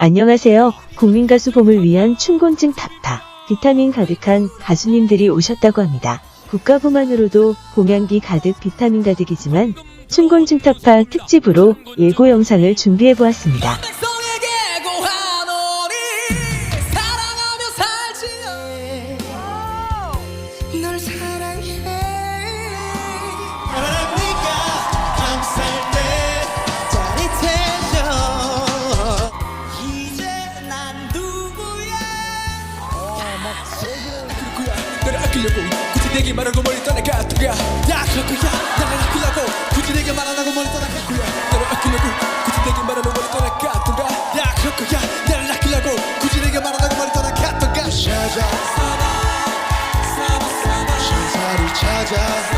안녕하세요. 국민가수 봄을 위한 춘곤증 탑타. 비타민 가득한 가수님들이 오셨다고 합니다. 국가부만으로도 봄향기 가득 비타민 가득이지만 춘곤증 탑파 특집으로 예고 영상을 준비해보았습니다. 아끼려고 굳이 내게 말하고 멀리 떠나가두가 야. 그거야. 나를 아끼려고 굳이 내게 말 안 하고 멀리 떠나가두가 너를 아끼려고 굳이 내게 말하고 멀리 떠나가두가? 야 그거야. 나를 아끼려고 굳이 내게 말 안 하고 멀리 떠나가두가? 찾아 신사를 찾아